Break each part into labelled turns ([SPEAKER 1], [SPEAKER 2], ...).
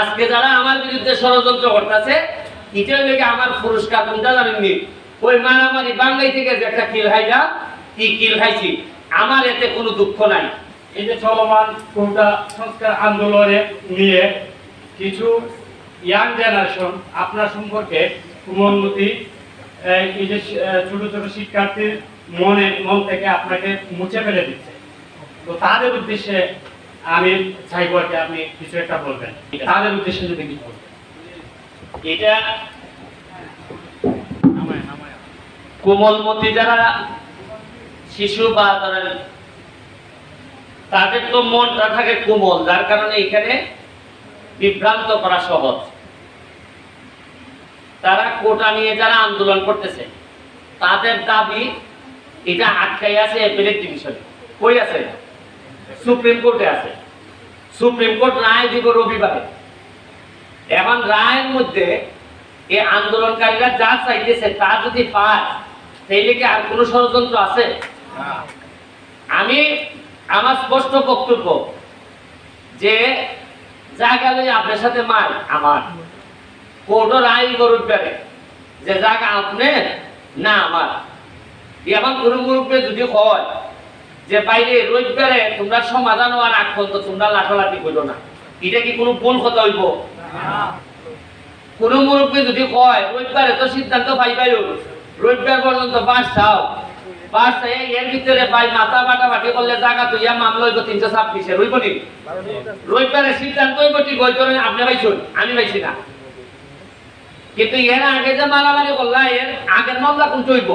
[SPEAKER 1] আজকে যারা আমার বিরুদ্ধে ষড়যন্ত্র করতেছে এটার লেগে আমার পুরস্কার কোনটা জানেননি ওই মারামারি বাঙ্গাই থেকে যে একটা কিল খাইলা, কি কিল খাইছি? আমার এতে কোনো দুঃখ নাই।
[SPEAKER 2] এই যে চলমান কোটা সংস্কার আন্দোলনে নিয়ে কিছু ইয়াং জেনারেশন আপনার সম্পর্কে কুমন্নতি, এই যে ছোট ছোট শিক্ষার্থীর মনে, মন থেকে আপনাকে মুছে ফেলে দিচ্ছে। তো তাদের উদ্দেশ্যে আমি চাইব আর আপনি কিছু একটা বলবেন। তাদের উদ্দেশ্যে যদি কিছু বলবেন
[SPEAKER 1] এটা কোমলমতি যারা শিশু বা ধরেন তাদের তো মনটা থাকে কোমল যার কারণে এখানে বিভ্রান্ত করা সহজ। তারা কোটা নিয়ে যারা আন্দোলন করতেছে তাদের দাবি এটা আটকাই আছে এপিলেট ডিভিশনে কই আছে? সুপ্রিম কোর্টে আছে। সুপ্রিম কোর্ট রায় দিব রবিবারে। এখন রায়ের মধ্যে এই আন্দোলনকারীরা যা চাইতেছে তা যদি পায় তাইলে কি আর কোনো ষড়যন্ত্র আছে? আমি আমার স্পষ্ট বক্তব্য যে জায়গা লই আপনার সাথে মার আমার। কোর্ট রায় গরুর পেরে যে জায়গা আপনার না আমার। এখন কোনো মুরব্বী যদি হয় যে বাইরে রোজগারে তোমরা সমাধান হওয়ার আগ পর্যন্ত তোমরা লাঠালাঠি করো না। এটা কি কোনো ভুল কথা হইব? কোন মুরব্বী যদি কয় রবিবারে তো সিদ্ধান্ত পাইবাই রবিবার পর্যন্ত বাস চাও। চাই এর ভিতরে ভাই মাথা বাটা বাটি করলে জায়গা তো ইয়া মামলা হইব তিনশো ছাব্বিশে। রইব নি? রবিবারে সিদ্ধান্ত হইব ঠিক হইতো আপনি পাইছুন? আমি পাইছি না। কিন্তু এর আগে যে মারামারি করলা, এর আগের মামলা কোন হইব?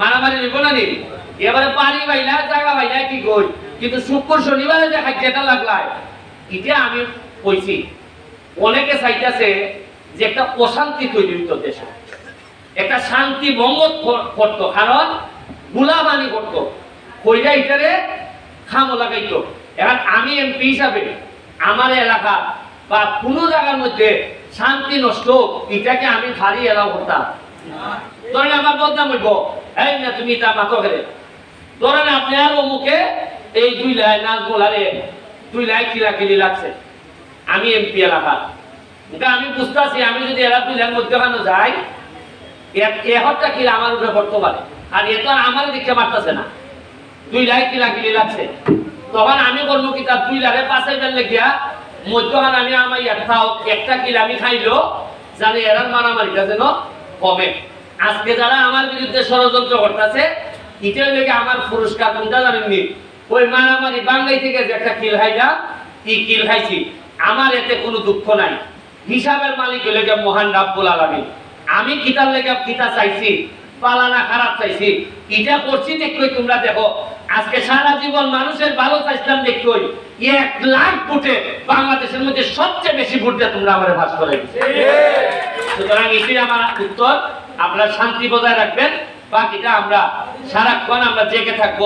[SPEAKER 1] মারামারি হইব না নি? এবারে পানি পাইলা জায়গা পাইলা কি কই? কিন্তু শুক্র শনিবারে যে খাদ্যটা লাগলায়, এটা আমি কইছি, অনেকে চাইতেছে যে একটা অশান্তি তৈরি হইতো দেশে। একটা শান্তি ভঙ্গ করতো কারণ গুলাবানি করতো কইরা এটারে খামো লাগাইতো। এখন আমি এমপি হিসাবে, আমার এলাকা বা কোনো জায়গার মধ্যে শান্তি নষ্ট এটাকে আমি খালি এলাও করতাম ধরেন আমার বদনাম হইব, এই না তুমি তা মাতো গেলে ধরেন আপনার অমুকে এই দুই লাই নাচ বলারে দুই লাই কিলাকিলি লাগছে। আমি এমপি এলাকা কিন্তু আমি বুঝতেছি, আমি যদি এরা দুই লাখ মধ্যখানে যাই এহরটা কি আমার উপরে পড়তে পারে। আর এ আমার দিকে মারতেছে না। দুই লাখ কিলাকিলি লাগছে। তখন আমি করব কি তার দুই লাখে পাঁচে বেললে গিয়া মধ্যখানে আমি আমার একটা একটা কিল আমি খাইলো জানি এরা মারামারিটা যেন কমে। আজকে যারা আমার বিরুদ্ধে ষড়যন্ত্র করতেছে এটার লেগে আমার পুরস্কার কোনটা জানেননি ওই মারামারি বাঙ্গাই থেকে যে একটা কিল খাইলা কি কিল খাইছি? আমার এতে কোনো দুঃখ নাই। হিসাবের মালিক হলে গিয়ে মহান রাব্বুল আলামিন। আমি কিতার লেগে কিতা চাইছি পালানা খারাপ চাইছি। এটা করছি দেখই তোমরা দেখো। আজকে সারা জীবন মানুষের ভালো চাইছিলাম দেখই। এক লাখ ভোটে বাংলাদেশের মধ্যে সবচেয়ে বেশি ভোট দিয়ে তোমরা আমার ভাস করে সুতরাং এটাই আমার উত্তর। আপনারা শান্তি বজায় রাখবেন। বাকিটা আমরা সারাক্ষণ আমরা জেগে থাকব।